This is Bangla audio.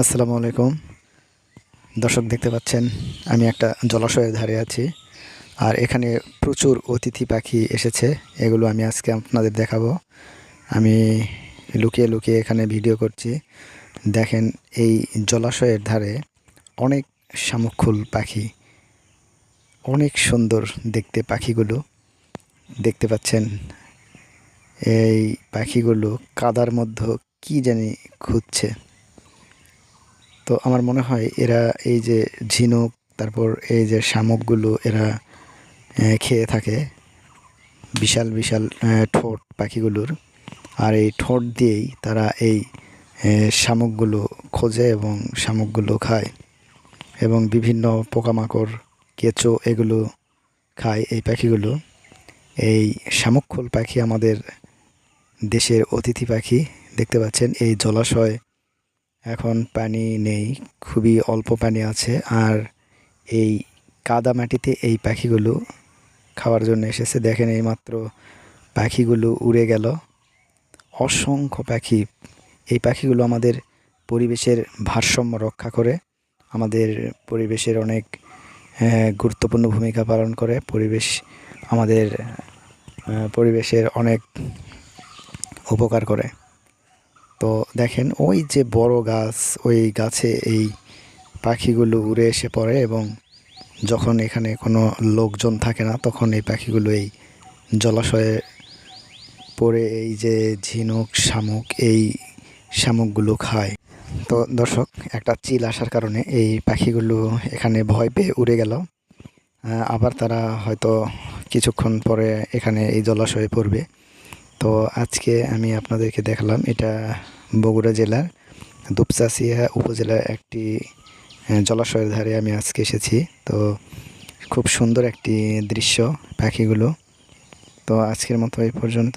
আসসালামু আলাইকুম। দর্শক দেখতে পাচ্ছেন, আমি একটা জলাশয়ের ধারে আছি, আর এখানে প্রচুর অতিথি পাখি এসেছে, এগুলো আমি আজকে আপনাদের দেখাবো। আমি লুকিয়ে লুকিয়ে এখানে ভিডিও করছি। দেখেন, এই জলাশয়ের ধারে অনেক শামুকখুল পাখি, অনেক সুন্দর দেখতে পাখিগুলো। দেখতে পাচ্ছেন, এই পাখিগুলো কাদার মধ্যে কি জানি খুঁজছে। তো আমার মনে হয় এরা এই যে ঝিনুক, তারপর এই যে শামুকগুলো এরা খেয়ে থাকে। বিশাল বিশাল ঠোঁট পাখিগুলোর। আর এই ঠোঁট দিয়েই তারা এই শামুকগুলো খোঁজে এবং শামুকগুলো খায়। এবং বিভিন্ন পোকামাকড়, কেঁচো এগুলো খায় এই পাখিগুলো। এই শামুকখোল পাখি আমাদের দেশের অতিথি পাখি, দেখতে পাচ্ছেন? এই জলাশয় এখন পানি নেই, খুবই অল্প পানি আছে। আর এই কাদা মাটিতে এই পাখিগুলো খাওয়ার জন্য এসেছে। দেখেন এইমাত্র পাখিগুলো উড়ে গেল। অসংখ্য পাখি। এই পাখিগুলো আমাদের পরিবেশের ভারসাম্য রক্ষা করে, আমাদের পরিবেশের অনেক গুরুত্বপূর্ণ ভূমিকা পালন করে। পরিবেশ, আমাদের পরিবেশের অনেক উপকার করে। তো দেখেন, ওই যে বড় গাছ, ওই গাছে এই পাখিগুলো উড়ে এসে পড়ে এবং যখন এখানে কোনো লোকজন থাকে না, তখন এই পাখিগুলো এই জলাশয়ে পড়ে, এই যে ঝিনুক, শামুক, এই শামুকগুলো খায়। তো দর্শক, একটা চিল আসার কারণে এই পাখিগুলো এখানে ভয় পেয়ে উড়ে গেল। আবার তারা হয়তো কিছুক্ষণ পরে এখানে এই জলাশয়ে পড়বে। তো আজকে আমি আপনাদেরকে দেখালাম এটা বগুড়া জেলার দুপচাচিয়া উপজেলার একটি জলাশয়ের ধারে আমি আজকে এসেছি। তো খুব সুন্দর একটি দৃশ্য পাখিগুলো। তো আজকের মতো এই পর্যন্ত।